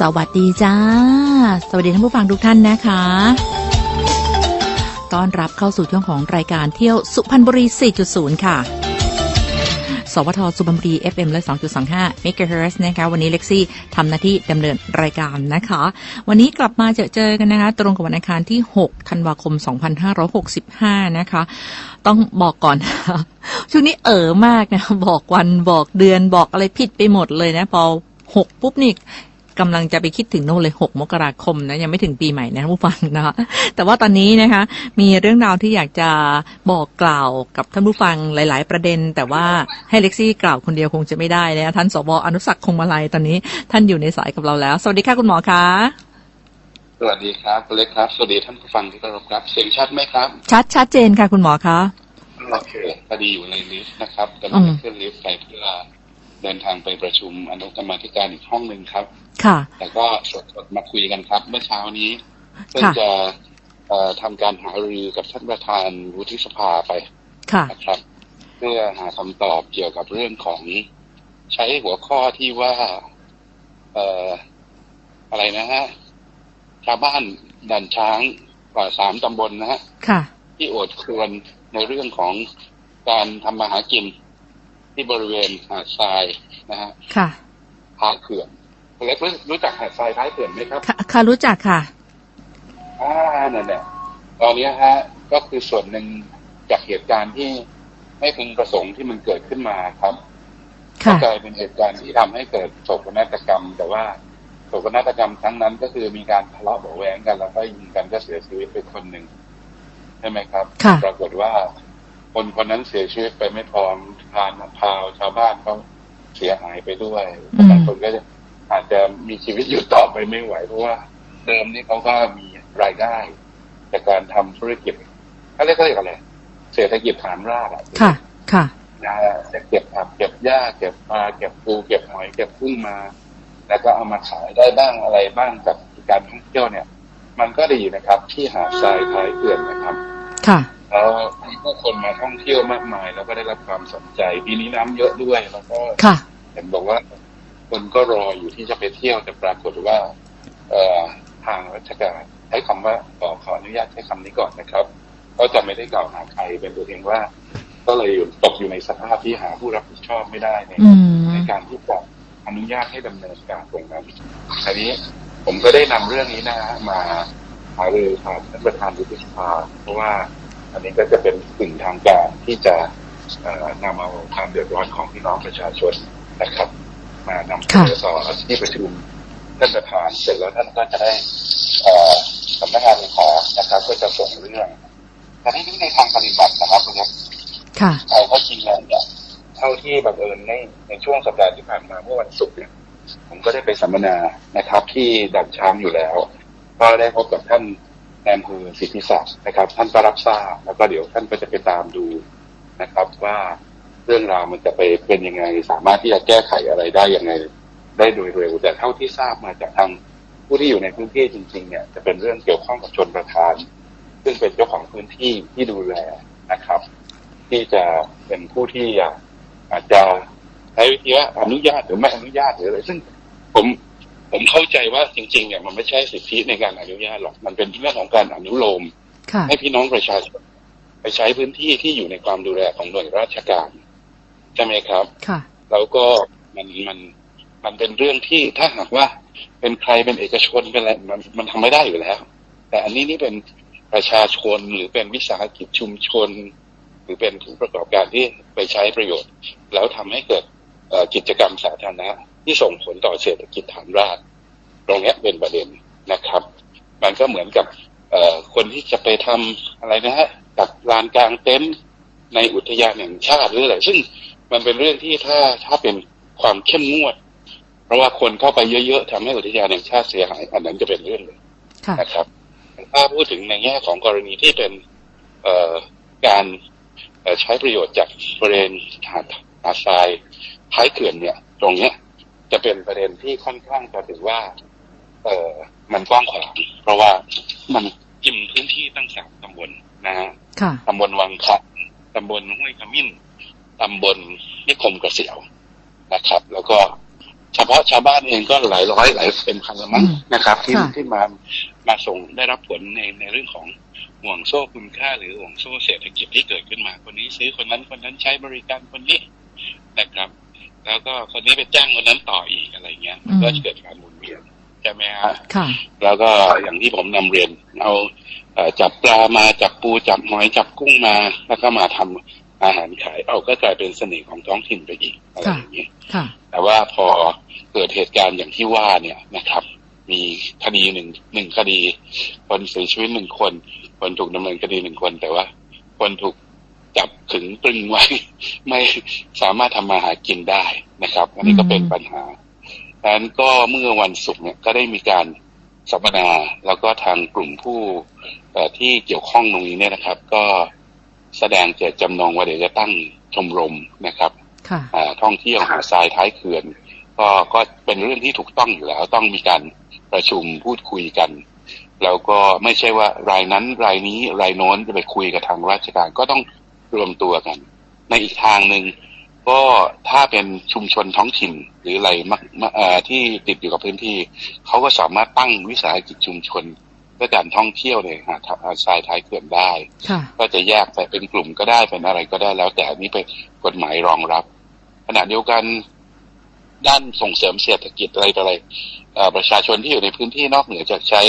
สวัสดีจ้า สวัสดีท่านผู้ฟังทุกท่านนะคะต้อนรับเข้าสู่ช่วงของรายการเที่ยวสุพรรณบุรี 4.0 ค่ะ สวทสุพรรณบุรี FM และ2.25 MHz นะคะ วันนี้เล็กซี่ทำหน้าที่ดำเนินรายการนะคะ วันนี้กลับมาเจอเจอกันนะคะ ตรงกับวันอังคารที่ 6 ธันวาคม 2565 นะคะ ต้องบอกก่อน ช่วงนี้เอ๋อมากนะ บอกวันบอกเดือนบอกอะไรผิดไปหมดเลยนะ พอ 6 ปุ๊บนี่ กำลังจะไปคิดถึงโน่นเลย 6 มกราคมนะยังไม่ถึงปีใหม่นะท่านผู้ฟังนะคะแต่ว่าตอนนี้นะคะ มีเรื่องราวที่อยากจะบอกกล่าวกับท่านผู้ฟังหลาย ๆ ประเด็น แต่ว่าให้เล็กซี่กล่าวคนเดียวคงจะไม่ได้นะท่านสวอนุสักดิ์คงมาลัยตอนนี้ท่านอยู่ในสายกับเราแล้ว สวัสดีค่ะคุณหมอคะสวัสดีครับคุณเล็กครับสวัสดีท่านผู้ฟังที่เคารพครับ เสียงชัดไหมครับ ชัดชัดเจนค่ะคุณหมอคะโอเคพอดีอยู่ในลิฟต์นะครับกำอืลังมจะขึ้นลิฟต์ไปเพื่อ เดินทางไปประชุมอนุกรรมาธิการอีกห้องหนึ่งครับ ค่ะ แต่ก็สดๆมาคุยกันครับ เมื่อเช้านี้เพิ่งค่ะจะเอ่อทำการหารือกับท่านประธานวุฒิสภาไปค่ะนะครับ เพื่อหาคำตอบเกี่ยวกับเรื่องของใช้หัวข้อที่ว่า เอ่ออะไรนะฮะชาวบ้านดันช้างกว่าสามตำบลนะฮะค่ะ ที่โอดครวรในเรื่องของการทำมาหากิน ที่บริเวณหาดทรายนะฮะค่ะท้ายเขื่อนคุณเล็กรู้รู้จักหาดทรายท้ายเขื่อนไหมครับ ค่ะค่ะรู้จักค่ะอ่านั่นแหละตอนนี้ฮะก็คือส่วนหนึ่งจากเหตุการณ์ที่ไม่พึงประสงค์ที่มันเกิดขึ้นมาครับค่ะก็กลายเป็นเหตุการณ์ที่ทำให้เกิดโศกนาฏกรรม แต่ว่าโศกนาฏกรรมครั้งนั้นก็คือมีการทะเลาะเบาะแว้งกันแล้วก็ยิงกันก็เสียชีวิตไปคนหนึ่งใช่ไหมครับค่ะปรากฏว่า คนคนนั้นเสียชีวิตไปไม่พร้อมทานพาวชาวบ้านเขาเสียหายไปด้วยอืมบางคนก็จะอาจจะมีชีวิตอยู่ต่อไปไม่ไหวเพราะว่าเดิมนี่เขาก็มีรายได้จากการทำธุรกิจเขาเรียกเขาเรียกอะไรเศรษฐกิจฐานรากอะค่ะ ค่ะนะฮะจะเก็บผักเก็บหญ้าเก็บปลาเก็บปูเก็บหอยเก็บกุ้งมา แล้วก็เอามาขายได้บ้างอะไรบ้างกับการท่องเที่ยวเนี่ย มันก็ดีนะครับ ที่หาดทรายท้ายเขื่อนนะครับ ค่ะแล้วมีผู้คนมาท่องเที่ยวมากมาย แล้วก็ได้รับความสนใจปีนี้น้ำเยอะด้วยแล้วก็ค่ะเห็นบอกว่า คนก็รออยู่ที่จะไปเที่ยวแต่ปรากฏว่า เอ่อทางราชการใช้คำว่าขอขออนุญาตใช้คำนี้ก่อนนะครับ ก็จะไม่ได้กล่าวหาใครเป็นตัวเองว่า ก็เลยอยู่ตกอยู่ในสภาพที่หาผู้รับผิดชอบไม่ได้ในอืมในการที่จะอนุญาตให้ดำเนินการตรงนั้นทีนี้ผมก็ได้นำเรื่องนี้นะฮะมาหารือผ่านท่านประธานวุฒิสภาเพราะว่า อันนี้ก็จะเป็นสิ่งทางการที่จะเอ่อนำเอาความเดือดร้อนของพี่น้องประชาชนนะครับ มานำเสนอต่อที่ประชุมท่านประธานเสร็จแล้วท่านก็จะได้เอ่อสำนักงานเลขานะครับ ก็จะส่งเรื่องแต่ที่นี้ในทางปฏิบัตินะครับคุณครับค่ะเอาเข้าจริงแล้วเนี่ยเท่าที่บังเอิญในในช่วงสัปดาห์ที่ผ่านมาเมื่อวันศุกร์เนี่ยผมก็ได้ไปสัมมนานะครับ ที่ดันช้างอยู่แล้ว ก็ได้พบกับท่าน แอมเภอสิทธิศักดิ์นะครับ ท่านก็รับทราบแล้วก็เดี๋ยวท่านก็จะไปตามดูนะครับ ว่าเรื่องราวมันจะไปเป็นยังไง สามารถที่จะแก้ไขอะไรได้ยังไง ได้โดยเร็วแต่เท่าที่ทราบมาจากทางผู้ที่อยู่ในพื้นที่จริง ๆ เนี่ยจะเป็นเรื่องเกี่ยวข้องกับชนประทาน ซึ่งเป็นเจ้าของพื้นที่ที่ดูแลนะครับ ที่จะเป็นผู้ที่อะอาจจะใช้วิธีว่าอนุญาตหรือไม่อนุญาตหรืออะไรซึ่งผม ผมเข้าใจว่าจริงๆเนี่ยมันไม่ใช่สิทธิในการอนุญาตหรอก มันเป็นเรื่องของการอนุโลม ค่ะ ให้พี่น้องประชาชนไปใช้พื้นที่ที่อยู่ในความดูแลของหน่วยราชการใช่ไหมครับ ค่ะ แล้วก็มันมันมันเป็นเรื่องที่ถ้าหากว่าเป็นใครเป็นเอกชนเป็นอะไรมันมันทำไม่ได้อยู่แล้ว แต่อันนี้นี่เป็นประชาชนหรือเป็นวิสาหกิจชุมชน หรือเป็นผู้ประกอบการที่ไปใช้ประโยชน์ แล้วทำให้เกิดเอ่อกิจกรรมสาธารณะ ที่ส่งผลต่อเศรษฐกิจฐานรากตรงเนี้ยเป็นประเด็นนะครับ มันก็เหมือนกับเอ่อคนที่จะไปทำอะไรนะฮะกับลานกลางเต็นท์ในอุทยานแห่งชาติหรืออะไรซึ่งมันเป็นเรื่องที่ถ้าถ้าเป็นความเข้มงวด เพราะว่าคนเข้าไปเยอะๆทำให้อุทยานแห่งชาติเสียหาย อันนั้นจะเป็นเรื่องหนึ่งค่ะนะครับถ้าพูดถึงในแง่ของกรณีที่เป็นเอ่อการเอ่อใช้ประโยชน์จากบริเวณหาดหาดทรายท้ายเขื่อนเนี่ย ตรงเนี้ย จะเป็นประเด็นที่ค่อนข้างจะถือว่า เอ่อมันกว้างขวางเพราะว่ามันกินพื้นที่ตั้งสามตำบลนะฮะค่ะตำบลวังคะตำบลห้วยขมิ้นตำบลนิคมกระเสียวนะครับ แล้วก็เฉพาะชาวบ้านเองก็หลายร้อยหลายเป็นพันละมั้งอืมนะครับ ที่ค่ะที่มามาส่งได้รับผลในในเรื่องของห่วงโซ่คุณค่า หรือห่วงโซ่เศรษฐกิจที่เกิดขึ้นมา คนนี้ซื้อคนนั้นคนนั้นใช้บริการคนนี้นะครับ แล้วก็คนนี้ไปจ้างคนนั้นต่ออีกอะไรเงี้ยมันก็เกิดการหมุนเวียนใช่ไหมฮะค่ะ แล้วก็อย่างที่ผมนำเรียน เอาเอ่อจับปลามาจับปูจับหอยจับกุ้งมา แล้วก็มาทำอาหารขายเอาก็กลายเป็นเสน่ห์ของท้องถิ่นไปอีกอะไรอย่างเงี้ยค่ะแต่ว่าพอเกิดเหตุการณ์อย่างที่ว่าเนี่ยนะครับ มีคดีหนึ่งหนึ่งคดี คนเสียชีวิตหนึ่งคน คนถูกดำเนินคดีหนึ่งคน แต่ว่า คนถูก จับถึงตรึงไว้ ไม่สามารถทำมาหากินได้นะครับ อันนี้ก็เป็นปัญหาดังนั้นก็เมื่อวันศุกร์เนี่ยก็ได้มีการสัมมนาแล้วก็ทางกลุ่มผู้เอ่อที่เกี่ยวข้องตรงนี้เนี่ยนะครับ ก็แสดงเจตจำนงว่าเดี๋ยวจะตั้งชมรมนะครับค่ะอ่าท่องเที่ยวหาดทรายท้ายเขื่อนก็ก็เป็นเรื่องที่ถูกต้องอยู่แล้ว ต้องมีการประชุมพูดคุยกัน แล้วก็ไม่ใช่ว่ารายนั้นรายนี้รายโน้นจะไปคุยกับทางราชการ ก็ต้อง รวมตัวกัน ในอีกทางหนึ่งก็ถ้าเป็นชุมชนท้องถิ่นหรืออะไรมักมักเอ่อที่ติดอยู่กับพื้นที่เขาก็สามารถตั้งวิสาหกิจชุมชนเพื่อการท่องเที่ยวในหาดหาดทรายท้ายเขื่อนได้ค่ะก็จะแยกไปเป็นกลุ่มก็ได้เป็นอะไรก็ได้แล้ว แต่อันนี้เป็นกฎหมายรองรับ ขณะเดียวกันด้านส่งเสริมเศรษฐกิจอะไรต่ออะไรเอ่อประชาชนที่อยู่ในพื้นที่นอกเหนือจากใช้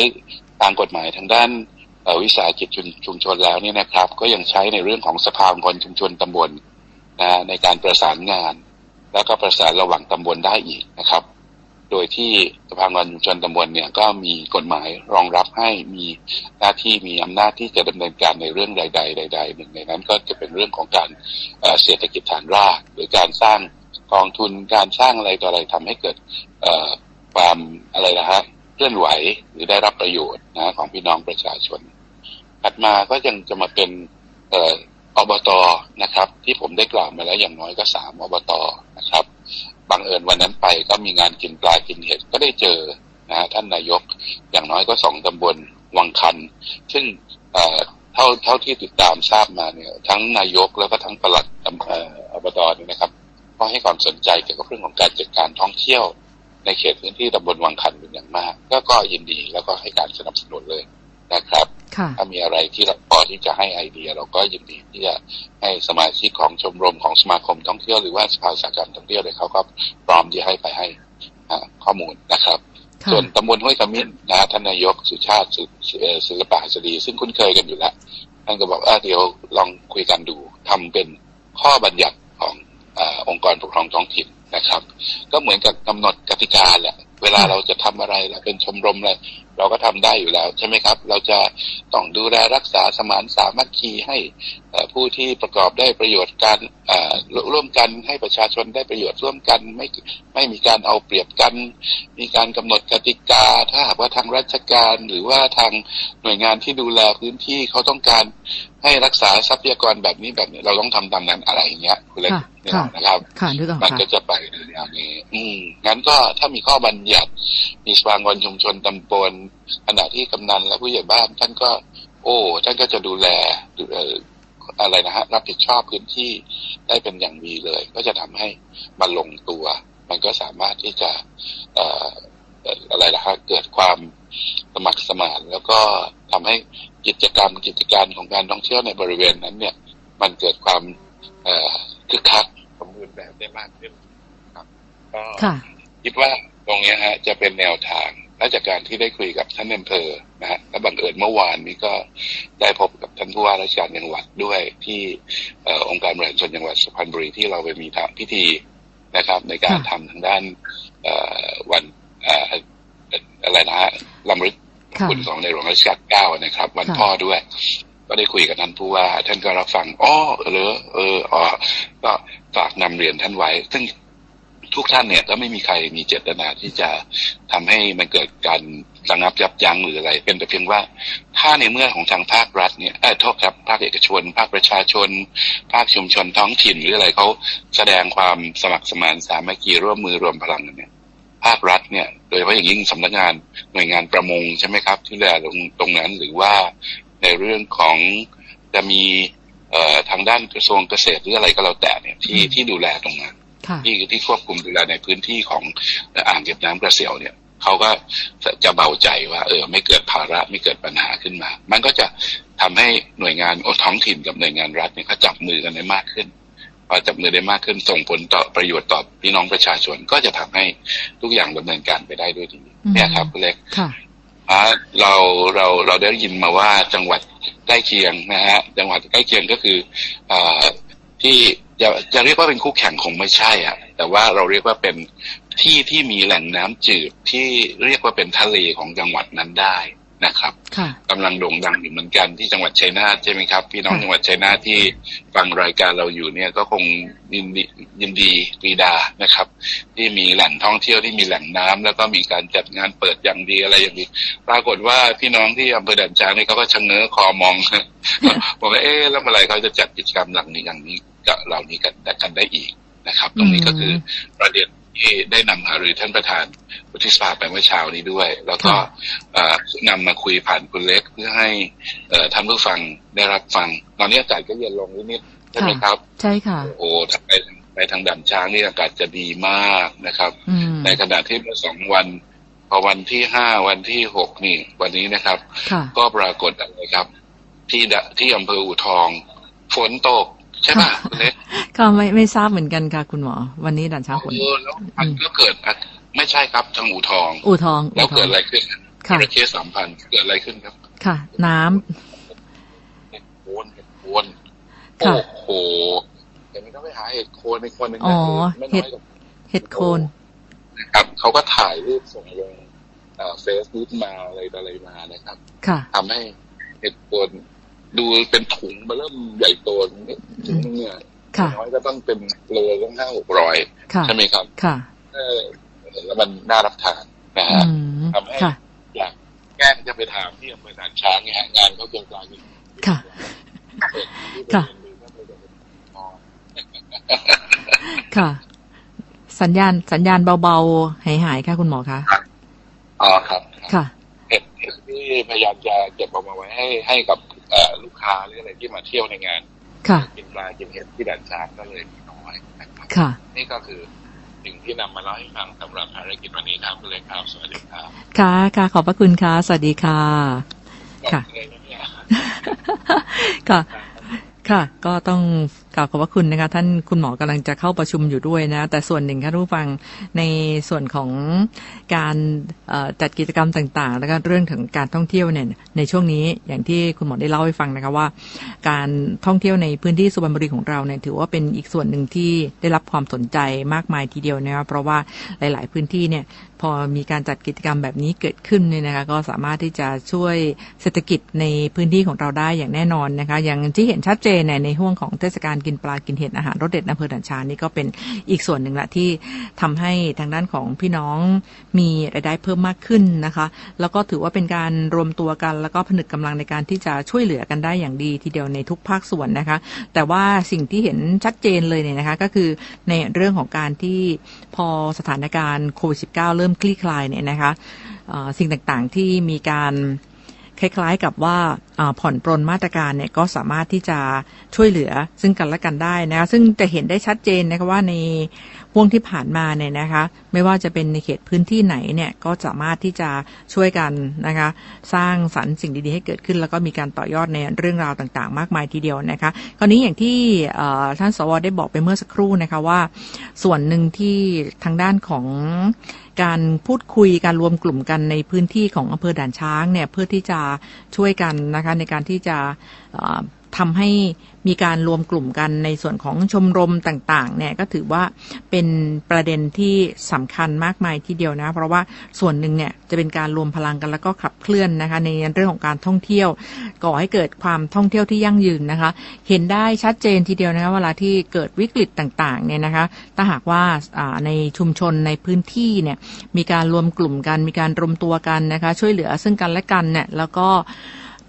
ตามกฎหมายทางด้านเอ่อ วิสาหกิจชุมชนแล้วเนี่ยนะครับ ก็ยังใช้ในเรื่องของสภาองค์กรชุมชนตำบลนะในการประสานงาน แล้วก็ประสานระหว่างตำบลได้อีกนะครับ โดยที่สภาองค์กรชุมชนตำบลเนี่ยก็มีกฎหมายรองรับให้มีหน้าที่มีอำนาจที่จะดำเนินการในเรื่องใด ๆ ใด ๆ หนึ่งในนั้นก็จะเป็นเรื่องของการเศรษฐกิจฐานราก หรือการสร้างกองทุนการสร้างอะไรต่ออะไรทำให้เกิดความอะไรนะฮะเคลื่อนไหวหรือได้รับประโยชน์นะของพี่น้องประชาชน ถัดมาก็ยังจะมาเป็นเออบตนะครับ ที่ผมได้กล่าวมาแล้วอย่างน้อยก็สามอบตนะครับบังเอิญวันนั้นไปก็มีงานกินปลากินเห็ดก็ได้เจอนะฮะท่านนายกอย่างน้อยก็สองตำบลวังคัน ซึ่งเท่าเท่าที่ติดตามทราบมาเนี่ย ทั้งนายกแล้วก็ทั้งปลัดอบตนี่นะครับก็ให้ความสนใจเกี่ยวกับเรื่องของการจัดการท่องเที่ยว ในเขตพื้นที่ตำบลวังคันเป็นอย่างมาก ก็ก็ยินดีแล้วก็ให้การสนับสนุนเลยนะครับ ถ้ามีอะไรที่เราพอที่จะให้ไอเดีย เราก็ยินดีที่จะให้สมาชิกของชมรมของสมาคมท่องเที่ยวหรือว่าสภาอุตสาหกรรมท่องเที่ยวเนี่ยเขาก็พร้อมที่ให้ไปให้อ่าข้อมูลนะครับค่ะส่วนตำบลห้วยขมิ้นนะท่านนายกสุชาติสุเอ่อศิลปะหัสดี ซึ่งคุ้นเคยกันอยู่แล้วท่านก็บอกเออเดี๋ยวลองคุยกันดูทำเป็นข้อบัญญัติของอาองค์กรปกครองท้องถิ่นนะครับ ก็เหมือนกับกำหนดกติกาแหละเวลาเราจะทำอะไรเราเป็นชมรมอะไร เราก็ทำได้อยู่แล้วใช่ไหมครับ เราจะต้องดูแลรักษาสมานสามัคคีให้ ผู้ที่ประกอบได้ประโยชน์การเอ่อร่วมกันให้ประชาชนได้ประโยชน์ร่วมกันไม่ไม่มีการเอาเปรียบกัน มีการกำหนดกติกา ถ้าหากว่าทางราชการหรือว่าทางหน่วยงานที่ดูแลพื้นที่เขาต้องการให้รักษาทรัพยากรแบบนี้แบบนี้เราต้องทำตามนั้นอะไรอย่างเงี้ยคุณเล็กค่ะเนี่ยค่ะนะครับค่ะนึกออกมันค่ะก็จะไปในแนวนี้ อืมงั้นก็ถ้ามีข้อบัญญัติ มีสภางอนชุมชนตำบลขณะที่กำนันและผู้ใหญ่บ้านท่านก็ โอ้ท่านก็จะดูแลดูเอ่ออะไรนะฮะรับผิดชอบพื้นที่ได้เป็นอย่างดีเลย ก็จะทำให้มันลงตัว มันก็สามารถที่จะเอ่อเอ่ออะไรนะฮะเกิดความสมัครสมานแล้วก็ทำให้กิจกรรมกิจการของการท่องเที่ยวในบริเวณนั้นเนี่ย มันเกิดความเอ่อคึกคักสมบูรณ์แบบได้มากขึ้นครับก็ค่ะคิดว่าตรงเนี้ยฮะจะเป็นแนวทางและจากการที่ได้คุยกับท่านอำเภอนะฮะและบังเอิญเมื่อวานนี้ก็ได้พบกับท่านผู้ว่าราชการจังหวัดด้วยที่เอ่อองค์การบริหารส่วนจังหวัดสุพรรณบุรีที่เราไปมีทำพิธีนะครับ ในการค่ะทำทางด้านเอ่อวันเอ่ออะไรนะฮะลำลึกค่ะคุณของในหลวงรัชกาลเก้านะครับ วันค่ะพ่อด้วย ก็ได้คุยกับท่านผู้ว่า ท่านก็รับฟังอ๋อเออเอออ๋อก็ฝากนำเรียนท่านไว้ ซึ่ง ทุกท่านเนี่ยก็ไม่มีใครมีเจตนาที่จะทำให้มันเกิดการระงับยับยั้งหรืออะไร เป็นแต่เพียงว่าถ้าในเมื่อของทางภาครัฐเนี่ยเออโทษครับภาคเอกชน ภาคประชาชน ภาคชุมชนท้องถิ่นหรืออะไรเขาแสดงความสมัครสมานสามัคคีร่วมมือรวมพลังกันเนี่ยภาครัฐเนี่ยโดยเฉพาะอย่างยิ่งสำนักงานหน่วยงานประมงใช่ไหมครับ ที่ดูแลตรงตรงนั้นหรือว่าในเรื่องของจะมีเอ่อทางด้านกระทรวงเกษตรหรืออะไรก็แล้วแต่เนี่ยที่ที่ดูแลตรงนั้น ที่ที่ควบคุมดูแลในพื้นที่ของอ่างเก็บน้ำกระเสียวเนี่ยเขาก็จะเบาใจว่า เออ ไม่เกิดภาระไม่เกิดปัญหาขึ้นมา มันก็จะทำให้หน่วยงานท้องถิ่นกับหน่วยงานรัฐเนี่ยเขาจับมือกันได้มากขึ้นพอจับมือได้มากขึ้นส่งผลต่อประโยชน์ต่อพี่น้องประชาชนก็จะทำให้ทุกอย่างดำเนินการไปได้ด้วยดีอืมเนี่ยครับคุณเล็กค่ะอ่าเราเราเราได้ยินมาว่าจังหวัดใกล้เคียงนะฮะจังหวัดใกล้เคียงก็คืออ่า ที่จะจะเรียกว่าเป็นคู่แข่งคงไม่ใช่อะ แต่ว่าเราเรียกว่าเป็นที่ที่มีแหล่งน้ำจืดที่เรียกว่าเป็นทะเลของจังหวัดนั้นได้นะครับค่ะกำลังโด่งดังอยู่เหมือนกันที่จังหวัดชัยนาทใช่ไหมครับ พี่น้องค่ะจังหวัดชัยนาทที่ฟังรายการเราอยู่เนี่ยก็คงยินดียินดีปรีดานะครับ ที่มีแหล่งท่องเที่ยวที่มีแหล่งน้ำแล้วก็มีการจัดงานเปิดอย่างดีอะไรอย่างดีปรากฏว่าพี่น้องที่อำเภอด่านช้างนี่เขาก็ชะเง้อคอมองบอกว่าเอ๊ะแล้วเมื่อไหรเขาจะจัดกิจกรรมหลังนี้อย่างนี้ กับเหล่านี้กันกันได้อีกนะครับ ตรงนี้ก็คือประเด็นที่ได้นำหารือท่านประธานวุฒิสภาไปเมื่อเช้านี้ด้วย แล้วก็ค่ะเอ่อนำมาคุยผ่านคุณเล็กเพื่อให้เอ่อท่านผู้ฟังได้รับฟัง ตอนนี้อากาศก็เย็นลงนิดๆใช่ไหมครับ ใช่ค่ะ โอ้โหถ้าไปทางไปทางด่านช้างนี่อากาศจะดีมากนะครับอืมในขณะที่เมื่อสองวัน พอวันที่ห้าวันที่หกนี่ วันนี้นะครับค่ะก็ปรากฏอะไรครับ ที่ดะที่อำเภออู่ทอง ฝนตก ใช่ป่ะคุณเล็กก็ไม่ไม่ทราบเหมือนกันค่ะคุณหมอ วันนี้ด่านช้างฝนเออแล้วมันก็เกิดอะไม่ใช่ครับทางอู่ทอง อู่ทองแล้อู่วทอเกิดงอะไรขึ้นค่ะจระเข้สามพันเกิดอะไรขึ้นครับ ค่ะ น้ำเห็ดโคนเห็ดโคนค่ะโอ้โหเห็นไหมก็ไปหาเห็ดโคนในคนหนึงนะอ๋อไม่น้อยกว่าเห็ดโคนนะครับเขาก็ถ่ายรูปส่งลงเฟซบุ๊กมาอะไรต่ออะไรมานะครับ ค่ะทำให้เห็ดโคน ดูเป็นถุงมาเริ่มใหญ่โตนี่ถุงนึงเนี่ยค่ะน้อยก็ต้องเป็นโลต้องห้าหกร้อยค่ะใช่ไหมครับ ค่ะเออเห็นแล้วมันน่ารับทานนะอืฮะมทำให้ค่ะอยากแกล้งจะไปถามที่อำเภอด่านช้างเนี่ยฮะงานเขาเกินกลางอยู่ค่ะ ค่ะ ค่ะ สัญญาณสัญญาณเบาๆ หายหายๆค่ะคุณหมอคะอ๋อครับ ค่ะเห็ดเห็ดที่พยายามจะเก็บออกมาไว้ให้ให้กับเอ่อ ลูกค้าหรืออะไรที่มาเที่ยวในงานค่ะกินปลากินเห็ดที่ด่านช้างก็เลยมีน้อยนะครับค่ะ นี่ก็คือสิ่งที่นำมาเล่าให้ฟังสำหรับภารกิจวันนี้ครับคุณเล็กครับสวัสดีครับค่ะค่ะขอบพระคุณค่ะสวัสดีค่ะ ค่ะบอกเลยนะเนี่ยค่ะค่ะ ก็ต้อง กล่าวขอบพระคุณนะคะท่านคุณหมอกำลังจะเข้าประชุมอยู่ด้วยนะ แต่ส่วนหนึ่งค่ะผู้ฟังในส่วนของการจัดกิจกรรมต่างๆ แล้วก็เรื่องของการท่องเที่ยวเนี่ยในช่วงนี้อย่างที่คุณหมอได้เล่าให้ฟังนะคะว่า การท่องเที่ยวในพื้นที่สุพรรณบุรีของเราเนี่ยถือว่าเป็นอีกส่วนหนึ่งที่ได้รับความสนใจมากมายทีเดียวนะครับเพราะว่าหลาย ๆ พื้นที่เนี่ยพอมีการจัดกิจกรรมแบบนี้เกิดขึ้นเนี่ยนะคะก็สามารถที่จะช่วยเศรษฐกิจในพื้นที่ของเราได้อย่างแน่นอนนะคะอย่างที่เห็นชัดเจนเนี่ยในห่วงของเทศกาลกินปลากินเห็ดอาหารรสเด็ดอำเภอด่านช้างนี่ก็เป็นอีกส่วนหนึ่งละที่ทำให้ทางด้านของพี่น้องมีรายได้เพิ่มมากขึ้นนะคะ แล้วก็ถือว่าเป็นการรวมตัวกัน แล้วก็ผนึกกำลังในการที่จะช่วยเหลือกันได้อย่างดีทีเดียวในทุกภาคส่วนนะคะ แต่ว่าสิ่งที่เห็นชัดเจนเลยเนี่ยนะคะก็คือในเรื่องของการที่พอสถานการณ์โควิด -19 เริ่มคลี่คลายเนี่ยนะคะสิ่งต่างๆที่มีการคล้ายๆกับว่า ผ่อนปรนมาตรการเนี่ยก็สามารถที่จะช่วยเหลือซึ่งกันและกันได้นะคะซึ่งจะเห็นได้ชัดเจนนะคะว่าในห่วงที่ผ่านมาเนี่ยนะคะ ไม่ว่าจะเป็นในเขตพื้นที่ไหนเนี่ยก็สามารถที่จะช่วยกันนะคะ สร้างสรรค์สิ่งดีๆให้เกิดขึ้น แล้วก็มีการต่อยอดในเรื่องราวต่างๆ มากมายทีเดียวนะคะคราวนี้อย่างที่ท่านสวได้บอกไปเมื่อสักครู่นะคะว่า ส่วนหนึ่งที่ทางด้านของการพูดคุยการรวมกลุ่มกันในพื้นที่ของอำเภอด่านช้างเนี่ยเพื่อที่จะช่วยกันนะคะในการที่จะเอ่อทำให้มีการรวมกลุ่มกันในส่วนของชมรมต่างๆเนี่ยก็ถือว่าเป็นประเด็นที่สำคัญมากมายทีเดียวนะ เพราะว่าส่วนหนึ่งเนี่ยจะเป็นการรวมพลังกันแล้วก็ขับเคลื่อนนะคะ ในเรื่องของการท่องเที่ยว ก่อให้เกิดความท่องเที่ยวที่ยั่งยืนนะคะ เห็นได้ชัดเจนทีเดียวนะคะเวลาที่เกิดวิกฤตต่างๆเนี่ยนะคะถ้าหากว่าในชุมชนในพื้นที่เนี่ยมีการรวมกลุ่มกันมีการรวมตัวกันนะคะ ช่วยเหลือซึ่งกันและกันเนี่ยแล้วก็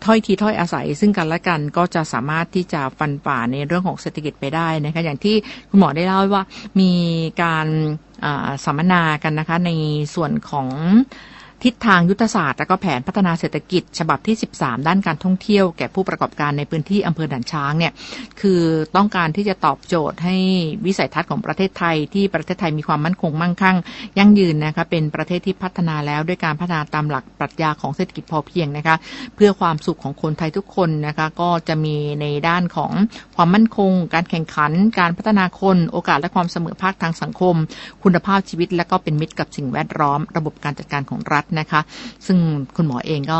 ถ้อยทีถ้อยอาศัย ซึ่งกันและกันก็จะสามารถที่จะฟันฝ่าในเรื่องของเศรษฐกิจไปได้นะคะอย่างที่คุณหมอได้เล่าว่ามีการาสัมมนากันนะคะในส่วนของ ทิศทางยุทธศาสตร์และก็แผนพัฒนาเศรษฐกิจ ฉบับที่ 13 ด้านการท่องเที่ยวแก่ผู้ประกอบการในพื้นที่อำเภอด่านช้างเนี่ยคือต้องการที่จะตอบโจทย์ให้วิสัยทัศน์ของประเทศไทย ที่ประเทศไทยมีความมั่นคงมั่งคั่ง ยั่งยืนนะคะเป็นประเทศที่พัฒนาแล้วด้วยการพัฒนาตามหลักปรัชญาของเศรษฐกิจพอเพียงนะคะเพื่อความสุขของคนไทยทุกคนนะคะก็จะมีในด้านของความมั่นคง การแข่งขัน การพัฒนาคนโอกาสและความเสมอภาคทางสังคม คุณภาพชีวิต และก็เป็นมิตรกับสิ่งแวดล้อม ระบบการจัดการของรัฐนะคะ ซึ่งคุณหมอเองก็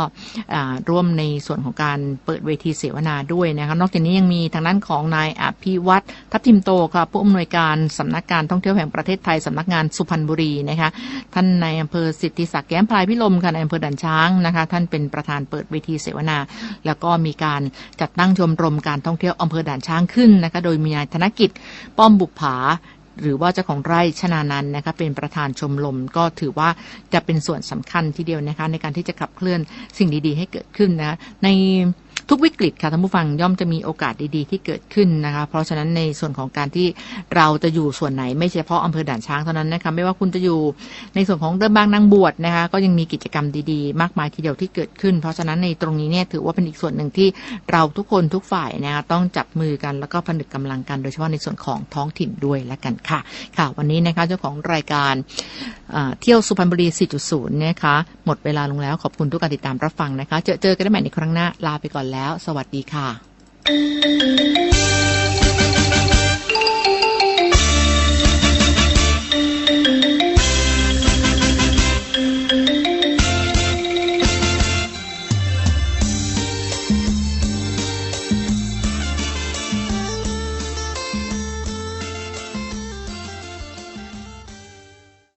ร่วมในส่วนของการเปิดเวทีเสวนาด้วยนะคะนอกจากนี้ยังมีทางด้านของนายอภิวัตรทัพทิมโตค่ะผู้อำนวยการสำนักการท่องเที่ยวแห่งประเทศไทยสำนักงานสุพรรณบุรีนะคะท่านในอำเภอสิทธิศักดิ์แย้มพลายพิลมค่ะในอำเภอด่านช้างนะคะท่านเป็นประธานเปิดเวทีเสวนา แล้วก็มีการจัดตั้งชมรมการท่องเที่ยวอำเภอด่านช้างขึ้นนะคะโดยมีนายธนกิจป้อมบุปผา หรือว่าเจ้าของไร่ชนานันนะคะเป็นประธานชมรมก็ถือว่าจะเป็นส่วนสำคัญทีเดียวนะคะในการที่จะขับเคลื่อนสิ่งดีๆ ให้เกิดขึ้นนะะใน ทุกวิกฤตค่ะท่านผู้ฟังย่อมจะมีโอกาสดีๆ ที่เกิดขึ้นนะคะ เพราะฉะนั้นในส่วนของการที่เราจะอยู่ส่วนไหนไม่ใช่เฉพาะอำเภอด่านช้างเท่านั้นนะคะไม่ว่าคุณจะอยู่ในส่วนของเดิมบางนางบวชนะคะก็ยังมีกิจกรรมดีๆ มากมายทีเดียวที่เกิดขึ้น เพราะฉะนั้นในตรงนี้เนี่ยถือว่าเป็นอีกส่วนหนึ่งที่เราทุกคนทุกฝ่ายนะคะต้องจับมือกันแล้วก็ผนึกกำลังกัน โดยเฉพาะในส่วนของท้องถิ่นด้วยและกันค่ะ ค่ะ วันนี้นะคะเจ้าของรายการเอ่อเที่ยวสุพรรณบุรี 4.0 นะคะหมดเวลาลงแล้วขอบคุณทุกการติดตามรับฟังนะคะ เจอเจอกันได้ใหม่ในครั้งหน้าลาไปก่อนแล้ว สวัสดีค่ะ